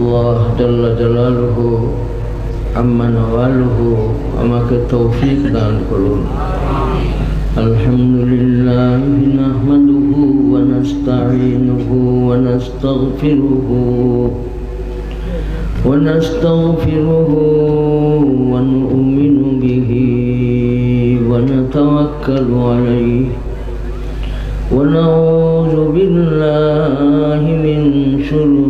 الله جل جلاله عما نواله وما كالتوفيق نقولون الحمد لله نحمده ونستعينه ونستغفره ونستغفره ونؤمن به ونتوكل عليه. ونعوذ بالله من شرور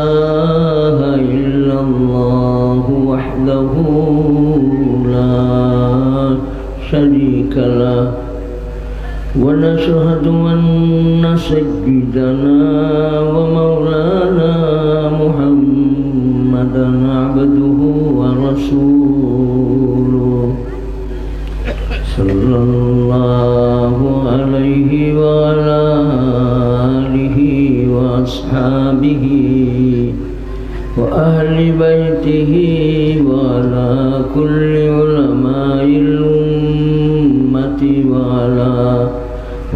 ونشهد أن سيدنا ومولانا محمدا عبده ورسوله صلى الله عليه وعلى آله وأصحابه وأهل بيته وعلى كل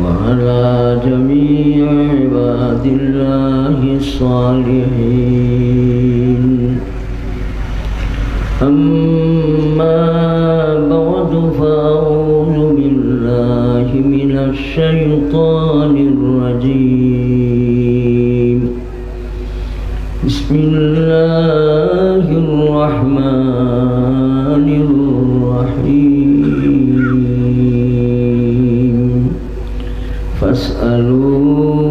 وعلى جميع عباد الله الصالحين أما بعد فأعوذ بالله من الشيطان الرجيم بسم الله الرحمن الرحيم فاسألوا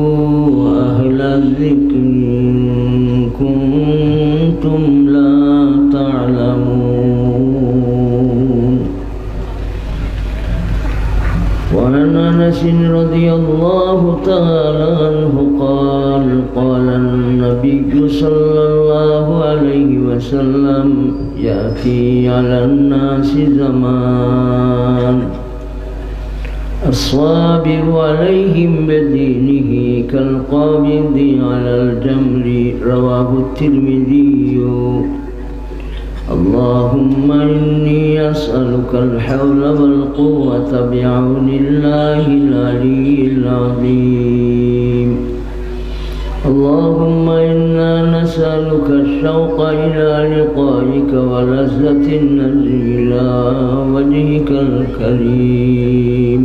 أهل الذكر إن كنتم لا تعلمون وعن أنس رضي الله تعالى عنه قال قال النبي صلى الله عليه وسلم يأتي على الناس زمان الصابر عليهم بدينه كالقابض على الجمر رواه الترمذي. اللهم إني أسألك الحول والقوة بعون الله العلي العظيم. اللهم إنا نسألك الشوق إلى لقائك ولذة النجم إلى وجهك الكريم.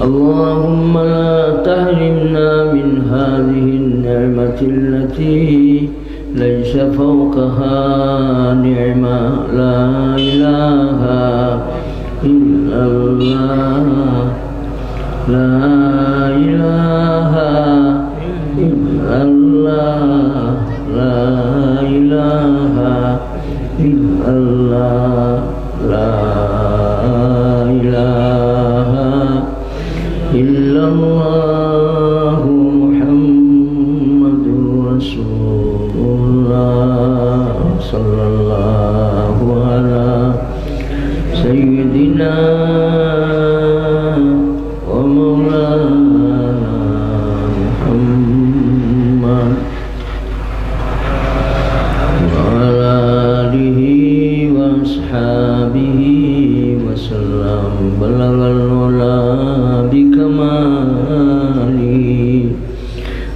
اللهم لا تحرمنا من هذه النعمة التي ليس فوقها نعمة. لا إله إلا الله. لا إله إلا الله. لا إله إلا الله.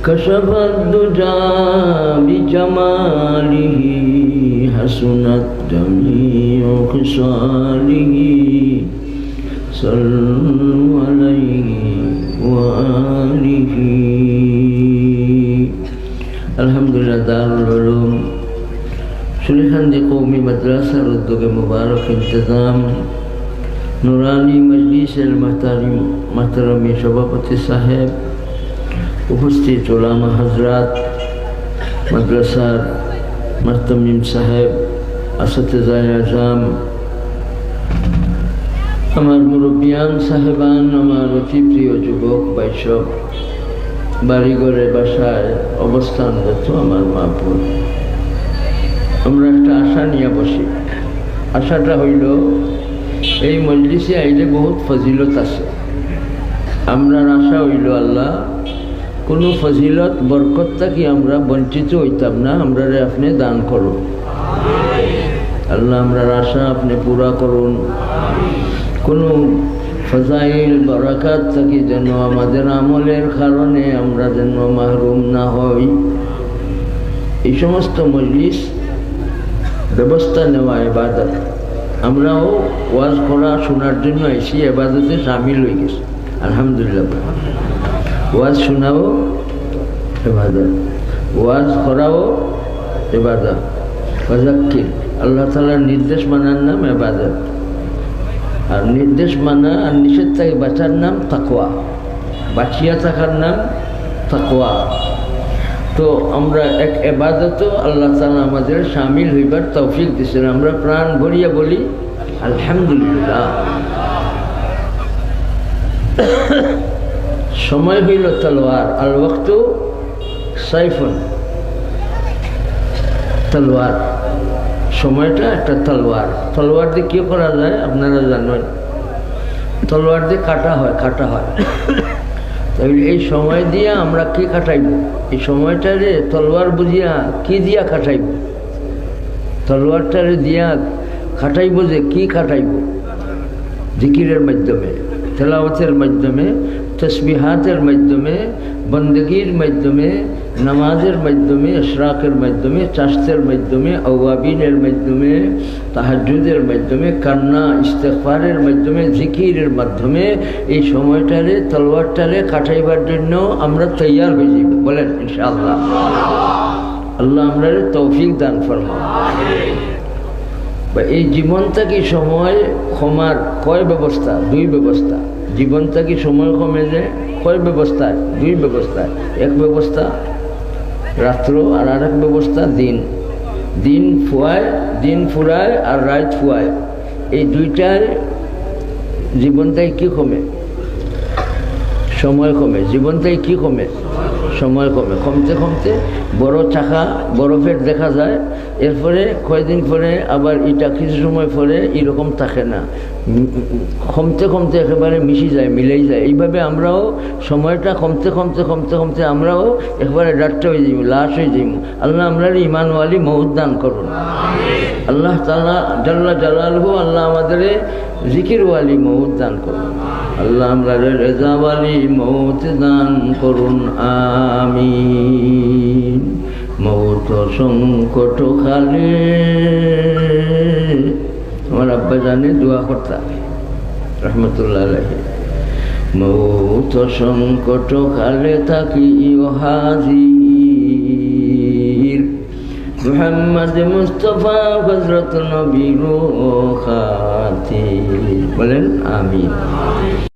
كشف الدجى بجماله حسنت جميع خصاله صلوا عليه وآله الحمد لله دار العلوم شلحان دي قومي مدرسة ردوك مبارك انتظام نورانی مجلس المحترم محترمی شبابتی صاحب উপস্থিত ওলামা হজরাত মাদ্রাসার মাহতামিম সাহেব আসাতেজায় আজম, আমার মুরব্বিয়ান সাহেবান, আমার অতি প্রিয় যুবক বৈশব বাড়িঘরে বাসায় অবস্থান অবস্থানরত আমার মাপুর আমরা একটা আশা নিয়ে বসি। আশাটা হইল, এই মজলিসে আইলে বহুত ফজিলত আছে। আমরার আশা হইল, আল্লাহ কোনো ফজিলত, বরকত থাকি আমরা বঞ্চিত হইতাম না, আমরা আপনি দান করুন। আল্লাহ আমরা আশা আপনি পুরা করুন। কোনো ফজাইল, বরাকাত থাকি যেন আমাদের আমলের কারণে আমরা যেন মাহরুম না হই। এই সমস্ত মজলিস ব্যবস্থা নেওয়া এবাদত আমরাও ওয়াজ করা, শোনার জন্য এসি এবাদতে সামিল হয়ে গেছি। আলহামদুলিল্লাহ। ওয়াজ শোনাও এবাদত ওয়াজ করাও এবাদত ফজাক্কির আল্লাহ তালার নির্দেশ মানার নাম এবাদত আর নির্দেশ মানা আর নিষেধ থেকে বাঁচার নাম তাকোয়া বাঁচিয়া থাকার নাম তাকোয়া তো আমরা এক এবাদত আল্লাহ তালা আমাদের সামিল হইবার তৌফিক দিচ্ছেন আমরা প্রাণ ভরিয়া বলি, আলহামদুলিল্লাহ। সময় হইল তলোয়ার, আল ওক্ত সাইফুন। তলোয়ার, সময়টা একটা তলোয়ার। তলোয়ার দিয়ে কী করা যায় আপনারা জানেন? তলোয়ার দিয়ে কাটা হয় কাটা হয়। তাহলে এই সময় দিয়া আমরা কি কাটাইব এই সময়টারে তলোয়ার বুঝিয়া কি দিয়া কাটাইব তলোয়ারটারে দিয়া কাটাইব যে কি কাটাইব জিকিরের মাধ্যমে, তেলাওয়াতের মাধ্যমে তসবিহাতের মাধ্যমে, বন্দগির মাধ্যমে, নামাজের মাধ্যমে ইশরাকের মাধ্যমে, চাষের মাধ্যমে, আওয়াবিনের মাধ্যমে তাহাজুদের মাধ্যমে, কান্না ইস্তেফারের মাধ্যমে, জিকিরের মাধ্যমে এই সময়টারে, তলোয়ারটারে কাটাইবার জন্য আমরা তৈয়ার হয়ে যাব বলেন ইনশাআল্লাহ। আল্লাহ আমরা তৌফিক দান ফরমা এই জীবন থাকি সময় ক্ষমার কয় ব্যবস্থা? দুই ব্যবস্থা। জীবন থাকি সময় কমে যে কয় ব্যবস্থায় দুই ব্যবস্থায় এক ব্যবস্থা রাত্র আর আর এক ব্যবস্থা দিন। দিন ফুয়ায়, দিন ফুরায় আর রাত ফুয়ায়। এই দুইটার জীবনটাই কি কমে? সময় কমে। জীবনটাই কি কমে? সময় কমে। কমতে কমতে বড় চাকা বরফের দেখা যায়। এরপরে কয়েকদিন পরে আবার এটা কিছু সময় পরে এরকম থাকে না। কমতে কমতে একেবারে মিশি যায়, মিলেই যায়। এইভাবে আমরাও সময়টা কমতে কমতে কমতে কমতে আমরাও একেবারে ডাট্টা হয়ে যাইব লাশ হয়ে যাইব আল্লাহ আমরা ইমানওয়ালি মহুদ্দান করুন। আল্লাহ তাল্লাহ জাল্লা জালালহু আল্লাহ আমাদের জিকিরওয়ালি মৌত দান করুন। আল্লাহ আমরা রেজাওয়ালি, মৌত দান করুন, আমিন। মৌত সংকট খালে আমার আব্বা জানে, দোয়া করতা রহমতুল্লাহ মৌত সংকট খালে থাকি হাজির। মোহাম্মদ মুস্তফা হজরত নবীর খাতি বলেন আমিন।